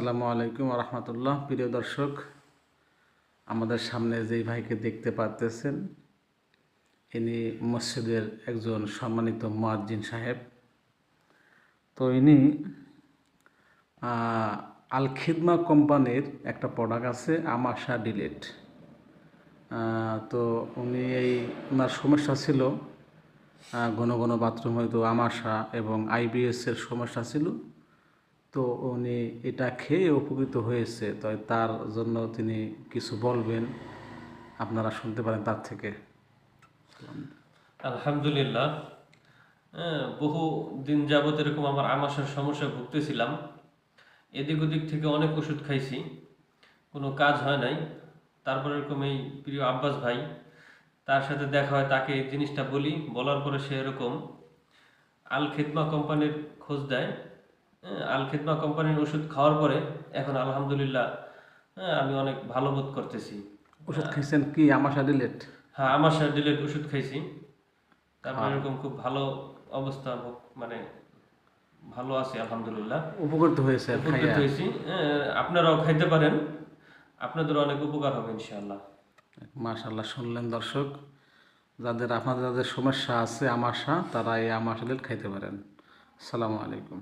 আসসালামু আলাইকুম রহমতুল্লাহ। প্রিয় দর্শক, আমাদের সামনে যেই ভাইকে দেখতে পারতেছেন, ইনি মসজিদের একজন সম্মানিত মুয়াজ্জিন সাহেব। তো ইনি আল খিদমা কোম্পানির একটা প্রোডাক্ট আছে, আমাশা ডিলেট। তো উনি এই ওনার সমস্যা ছিল ঘন ঘন বাথরুম হয়তো আমাশা এবং আইবিএসের সমস্যা ছিল। তো উনি এটা খেয়ে উপকৃত হয়েছে। তাই তার জন্য তিনি কিছু বলবেন। আপনারা শুনতে পারেন তার থেকে। আলহামদুলিল্লাহ। বহু দিন যাবত এরকম আমার আমাশার সমস্যায় ভুগতেছিলাম। এদিক ওদিক থেকে অনেক ওষুধ খাইছি। কোনো কাজ হয় নাই। তারপর এরকম এই প্রিয় আব্বাস ভাই, তার সাথে দেখা হয়, তাকে এই জিনিসটা বলি। বলার পরে সে এরকম আল খেদমা কোম্পানির খোঁজ দেয়। আল খেদমা কোম্পানির ওষুধ খাওয়ার পরে এখন আলহামদুলিল্লাহ হ্যাঁ, আমি অনেক ভালো বোধ করতেছি। ওষুধ খাইছেন কি? আমাশা ডিলেট? হ্যাঁ আমার সাথে ডিলেট ওষুধ খাইছি। তারপর এরকম খুব ভালো অবস্থা মানে ভালো আছি আলহামদুলিল্লাহ। উপকৃত হয়েছে উপকৃত হয়েছি হ্যাঁ, আপনারাও খাইতে পারেন। আপনাদের অনেক উপকার হবে ইনশাআল্লাহ। মাশাল্লাহ শুনলেন দর্শক যাদের আপনাদের যাদের সমস্যা আছে আমাশা তারা এই আমাশা ডিলেট খাইতে পারেন। আসসালামু আলাইকুম।